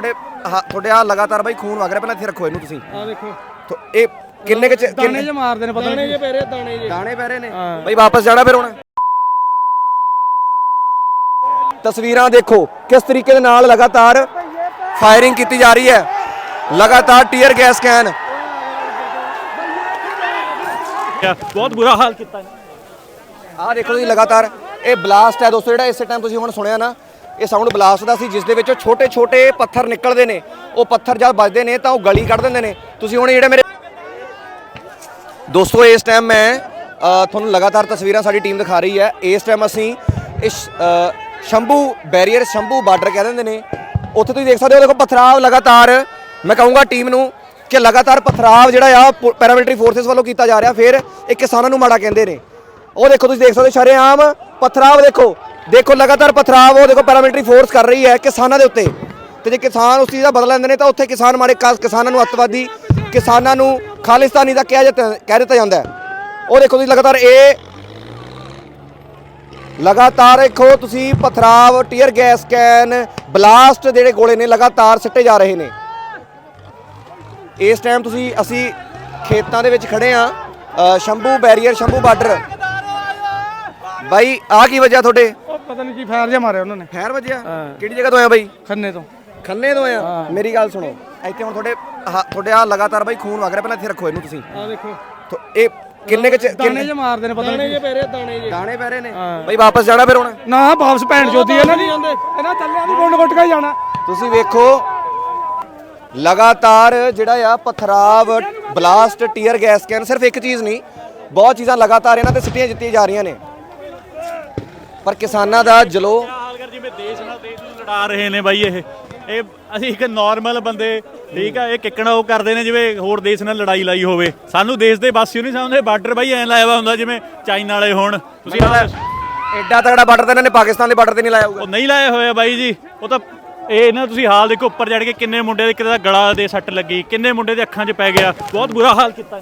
ਤੁਹਾਡੇ ਆਹ- ਤੁਹਾਡੇ ਆ ਲਗਾਤਾਰ ਬਾਈ ਖੂਨ ਵਗ ਰਿਹਾ ਪਹਿਲਾਂ ਇੱਥੇ ਰੱਖੋ ਇਹਨੂੰ ਤੁਸੀਂ। ਆ ਦੇਖੋ। ਤੋ ਇਹ ਕਿੰਨੇ ਕੁ ਚ- ਦਾਣੇ ਕਿੰਨੇ ਜੇ ਮਾਰਦੇ ਨੇ ਪਤਾ ਨਹੀਂ। ਪੈ ਰਹੇ ਦਾਣੇ ਜੇ। ਦਾਣੇ ਪੈ ਰਹੇ ਨੇ। ਹਾਂ। ਬਾਈ ਵਾਪਸ ਜਾਣਾ ਫਿਰ ਹੁਣ। ਤਸਵੀਰਾਂ ਦੇਖੋ ਕਿਸ ਤਰੀਕੇ ਦੇ ਨਾਲ ਲਗਾਤਾਰ ਫਾਇਰਿੰਗ ਕੀਤੀ ਜਾ ਰਹੀ ਹੈ। ਲਗਾਤਾਰ ਟੀਅਰ ਗੈਸ ਕੈਨ ਬਹੁਤ ਬੁਰਾ ਹਾਲ ਕੀਤਾ। ਆਹ ਦੇਖੋ ਤੁਸੀਂ ਲਗਾਤਾਰ ਇਹ ਬਲਾਸਟ ਹੈ ਦੋਸਤੋ ਜਿਹੜਾ ਇਸੇ ਟਾਈਮ ਤੁਸੀਂ ਹੁਣ ਸੁਣਿਆ ਨਾ ਇਹ ਸਾਊਂਡ ਬਲਾਸਟ ਦਾ ਸੀ, ਜਿਸ ਦੇ ਵਿੱਚੋਂ ਛੋਟੇ ਛੋਟੇ ਪੱਥਰ ਨਿਕਲਦੇ ਨੇ। ਉਹ ਪੱਥਰ ਜਦ ਵੱਜਦੇ ਨੇ ਤਾਂ ਉਹ ਗਲੀ ਕੱਢ ਦਿੰਦੇ ਨੇ। ਤੁਸੀਂ ਹੁਣ ਜਿਹੜੇ ਮੇਰੇ ਦੋਸਤੋ, ਇਸ ਟਾਈਮ ਮੈਂ ਤੁਹਾਨੂੰ ਲਗਾਤਾਰ ਤਸਵੀਰਾਂ ਸਾਡੀ ਟੀਮ ਦਿਖਾ ਰਹੀ ਹੈ। ਇਸ ਟਾਈਮ ਅਸੀਂ ਇਸ ਸ਼ੰਭੂ ਬੈਰੀਅਰ ਸ਼ੰਭੂ ਬਾਰਡਰ ਕਹਿ ਦਿੰਦੇ ਨੇ। ਉੱਥੇ ਤੁਸੀਂ ਦੇਖ ਸਕਦੇ ਹੋ, ਦੇਖੋ ਪਥਰਾਵ ਲਗਾਤਾਰ। ਮੈਂ ਕਹੂੰਗਾ ਟੀਮ ਨੂੰ ਕਿ ਲਗਾਤਾਰ ਪਥਰਾਵ ਜਿਹੜਾ ਆ ਪੈਰਾਮਿਲਟਰੀ ਫੋਰਸਸ ਵੱਲੋਂ ਕੀਤਾ ਜਾ ਰਿਹਾ। ਫਿਰ ਇਹ ਕਿਸਾਨਾਂ ਨੂੰ ਮਾੜਾ ਕਹਿੰਦੇ ਨੇ। ਉਹ ਦੇਖੋ, ਤੁਸੀਂ ਦੇਖ ਸਕਦੇ ਹੋ, ਸ਼ਰੇਆਮ ਪਥਰਾਵ ਦੇਖੋ। ਦੇਖੋ, ਲਗਾਤਾਰ ਪਥਰਾਵ ਉਹ ਦੇਖੋ ਪੈਰਾਮਿਲਟਰੀ ਫੋਰਸ ਕਰ ਰਹੀ ਹੈ ਕਿਸਾਨਾਂ ਦੇ ਉੱਤੇ। ਤੇ ਜੇ ਕਿਸਾਨ ਉਸ ਚੀਜ਼ ਦਾ ਬਦਲਾ ਲੈਂਦੇ ਨੇ, ਤਾਂ ਉੱਥੇ ਕਿਸਾਨ ਮਾਰੇ ਕ- ਕਿਸਾਨਾਂ ਨੂੰ ਅੱਤਵਾਦੀ, ਕਿਸਾਨਾਂ ਨੂੰ ਖਾਲਿਸਤਾਨੀ ਦਾ ਕਿਹਾ ਜਾਂਦਾ ਕਹਿ ਦਿੱਤਾ ਜਾਂਦਾ ਉਹ ਦੇਖੋ, ਤੁਸੀਂ ਲਗਾਤਾਰ ਇਹ ਲਗਾਤਾਰ ਦੇਖੋ, ਤੁਸੀਂ ਪਥਰਾਵ ਟੀਅਰ ਗੈਸ ਕੈਨ ਬਲਾਸਟ ਜਿਹੜੇ ਗੋਲੇ ਨੇ, ਲਗਾਤਾਰ ਸਿੱਟੇ ਜਾ ਰਹੇ ਨੇ। ਇਸ ਟਾਈਮ ਤੁਸੀਂ, ਅਸੀਂ ਖੇਤਾਂ ਦੇ ਵਿੱਚ ਖੜੇ ਆ ਸ਼ੰਭੂ ਬੈਰੀਅਰ ਸ਼ੰਭੂ ਬਾਰਡਰ। ਬਾਈ ਆ ਕੀ ਵਜ੍ਹਾ ਤੁਹਾਡੇ? ਪਤਾ ਨਹੀਂ ਕੀ ਫਾਇਰ ਜਿਹਾ ਮਾਰਿਆ ਉਹਨਾਂ ਨੇ। ਖੈਰ ਵਜ੍ਹਾ ਹਾਂ। ਕਿਹੜੀ ਜਗ੍ਹਾ ਤੋਂ ਆਇਆ ਬਾਈ? ਖੰਨੇ ਤੋਂ। ਖੰਨੇ ਤੋਂ ਆ ਮੇਰੀ ਗੱਲ ਸੁਣੋ ਇੱਥੇ ਹੁਣ ਤੁਹਾਡੇ ਆਹ ਤੁਹਾਡੇ ਆ ਲਗਾਤਾਰ ਬਾਈ ਖੂਨ ਵਗ ਰਿਹਾ ਪਹਿਲਾਂ ਇੱਥੇ ਰੱਖੋ ਇਹਨੂੰ ਤੁਸੀਂ। ਆ ਦੇਖੋ। ਤੋ ਇਹ ਕਿੰਨੇ ਕੁ ਚ- ਦਾਣੇ ਕਿੰਨੇ ਜੇ ਮਾਰਦੇ ਨੇ ਪਤਾ ਨਹੀਂ ਪੈ ਦਾਣੇ ਜੇ ਦਾਣੇ ਪੈ ਰਹੇ ਨੇ। ਬਾਈ ਵਾਪਸ ਜਾਣਾ ਫਿਰ ਹੁਣ? ਨਾ ਵਾਪਸ ਭੈਣ ਜੋਦੀ ਇਹਨਾਂ ਦੀ ਇਹਨਾਂ ਥੱਲੇ ਦੀ ਗੁੰਡ ਗੁੱਟ ਕੇ ਜਾਣਾ। ਤੁਸੀਂ ਵੇਖੋ ਲਗਾਤਾਰ ਜਿਹੜਾ ਆ ਪਥਰਾਵ ਬਲਾਸਟ ਟੀਅਰ ਗੈਸ ਕੈਨ ਸਿਰਫ ਇੱਕ ਚੀਜ਼ ਨਹੀਂ ਬਹੁਤ ਚੀਜ਼ਾਂ ਲਗਾਤਾਰ ਇਹਨਾਂ ਤੇ ਸਿੱਟੀਆਂ ਜਿੱਤੀਆਂ ਜਾ ਰਹੀਆਂ ਨੇ। ਪਰ ਕਿਸਾਨਾਂ ਦਾ ਜਲੋ ਹਾਲ ਕਰ ਜਿਵੇਂ ਦੇਸ਼ ਨਾਲ ਦੇਸ਼ ਨੂੰ ਲੜਾ ਰਹੇ ਨੇ ਬਾਈ ਇਹ। ਇਹ ਅਸੀਂ ਇੱਕ ਨਾਰਮਲ ਬੰਦੇ ਠੀਕ ਆ ਇਹ ਕਿੱਕਣਾ ਉਹ ਕਰਦੇ ਨੇ ਜਿਵੇਂ ਹੋਰ ਦੇਸ਼ ਨਾਲ ਲੜਾਈ ਲਾਈ ਹੋਵੇ। ਸਾਨੂੰ ਦੇਸ਼ ਦੇ ਵਾਸੀਓ ਨਹੀਂ ਸਮਝਦੇ ਬਾਰਡਰ ਬਾਈ ਐਂ ਲਾਇਆ ਹੁੰਦਾ ਜਿਵੇਂ ਚਾਈਨਾ ਵਾਲੇ ਹੋਣ। ਤੁਸੀਂ ਐਡਾ ਤਗੜਾ ਬਾਰਡਰ ਤੇ ਇਹਨਾਂ ਨੇ ਪਾਕਿਸਤਾਨ ਦੇ ਬਾਰਡਰ ਤੇ ਨਹੀਂ ਲਾਇਆ ਹੋਊਗਾ। ਉਹ ਨਹੀਂ ਲਾਏ ਹੋਏ ਆ ਬਾਈ ਜੀ। ਉਹ ਤਾਂ ਇਹ ਇਹਨਾਂ ਤੁਸੀਂ ਹਾਲ ਦੇਖੋ ਉੱਪਰ ਚੜ ਕੇ ਕਿੰਨੇ ਮੁੰਡੇ ਦੇ ਕਿਤੇ ਦਾ ਗਲਾ ਦੇ ਸੱਟ ਲੱਗੀ ਕਿੰਨੇ ਮੁੰਡੇ ਦੇ ਅੱਖਾਂ 'ਚ ਪੈ ਗਿਆ। ਬਹੁਤ ਬੁਰਾ ਹਾਲ ਕੀਤਾ।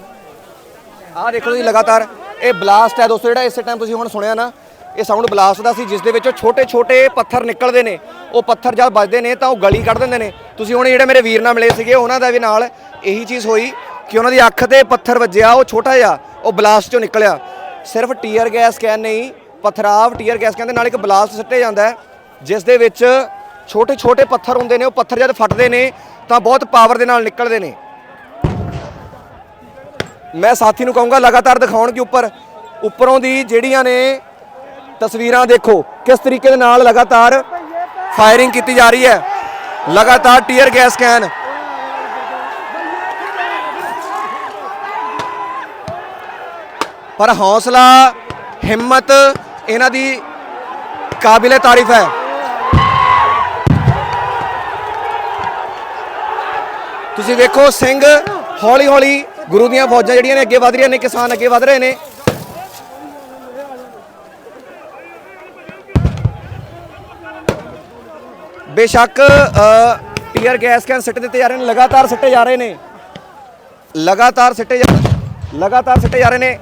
ਆਹ ਦੇਖੋ ਤੁਸੀਂ ਲਗਾਤਾਰ ਇਹ ਬਲਾਸਟ ਹੈ ਦੋਸਤੋ ਜਿਹੜਾ ਇਸੇ ਟਾਈਮ ਤੁਸੀਂ ਹੁਣ ਸੁਣਿਆ ਨਾ ਇਹ ਸਾਊਂਡ ਬਲਾਸਟ ਦਾ ਸੀ, ਜਿਸ ਦੇ ਵਿੱਚੋਂ ਛੋਟੇ ਛੋਟੇ ਪੱਥਰ ਨਿਕਲਦੇ ਨੇ। ਉਹ ਪੱਥਰ ਜਦ ਵੱਜਦੇ ਨੇ ਤਾਂ ਉਹ ਗਲੀ ਕੱਢ ਦਿੰਦੇ ਨੇ। ਤੁਸੀਂ ਹੁਣ ਜਿਹੜੇ ਮੇਰੇ ਵੀਰ ਨਾਲ ਮਿਲੇ ਸੀਗੇ, ਉਹਨਾਂ ਦਾ ਵੀ ਨਾਲ ਇਹੀ ਚੀਜ਼ ਹੋਈ ਕਿ ਉਹਨਾਂ ਦੀ ਅੱਖ ਤੇ ਪੱਥਰ ਵੱਜਿਆ, ਉਹ ਛੋਟਾ ਜਿਹਾ, ਉਹ ਬਲਾਸਟ ਚੋਂ ਨਿਕਲਿਆ। ਸਿਰਫ ਟੀਅਰ ਗੈਸ ਕੈਨ ਨਹੀਂ, ਪਥਰਾਵ ਟੀਅਰ ਗੈਸ ਕਹਿੰਦੇ ਨਾਲ ਇੱਕ ਬਲਾਸਟ ਸਿੱਟੇ ਜਾਂਦਾ ਹੈ, ਜਿਸ ਦੇ ਵਿੱਚ ਛੋਟੇ ਛੋਟੇ ਪੱਥਰ ਹੁੰਦੇ ਨੇ, ਉਹ ਪੱਥਰ ਜਦ ਫਟਦੇ ਨੇ, ਤਾਂ ਬਹੁਤ ਪਾਵਰ ਦੇ ਨਾਲ ਨਿਕਲਦੇ ਨੇ। ਮੈਂ ਸਾਥੀ ਨੂੰ ਕਹੂੰਗਾ, ਲਗਾਤਾਰ ਦਿਖਾਉਣ ਕਿ ਉੱਪਰ, ਉੱਪਰੋਂ ਦੀ ਜਿਹੜੀਆਂ ਨੇ ਤਸਵੀਰਾਂ ਦੇਖੋ, ਕਿਸ ਤਰੀਕੇ ਦੇ ਨਾਲ ਲਗਾਤਾਰ ਫਾਇਰਿੰਗ ਕੀਤੀ ਜਾ ਰਹੀ ਹੈ। ਲਗਾਤਾਰ ਟੀਅਰ ਗੈਸ ਕੈਨ ਪਰ ਹੌਸਲਾ, ਹਿੰਮਤ, ਇਹਨਾਂ ਦੀ ਕਾਬਿਲੇ ਤਾਰੀਫ ਹੈ। ਤੁਸੀਂ ਵੇਖੋ, ਸਿੰਘ ਹੌਲੀ ਹੌਲੀ ਗੁਰੂ ਦੀਆਂ ਫੌਜਾਂ ਜਿਹੜੀਆਂ ਨੇ ਅੱਗੇ ਵਧ ਰਹੀਆਂ ਨੇ, ਕਿਸਾਨ ਅੱਗੇ ਵਧ ਰਹੇ ਨੇ। ਬੇਸ਼ੱਕ ਟੀਅਰ ਗੈਸ ਕੈਨ ਸਿੱਟੇ ਦਿੱਤੇ ਜਾ ਰਹੇ ਨੇ, ਲਗਾਤਾਰ ਸਿੱਟੇ ਜਾ ਰਹੇ ਨੇ। ਲਗਾਤਾਰ ਸਿੱਟੇ ਜਾ ਲਗਾਤਾਰ ਸਿੱਟੇ ਜਾ ਰਹੇ ਨੇ।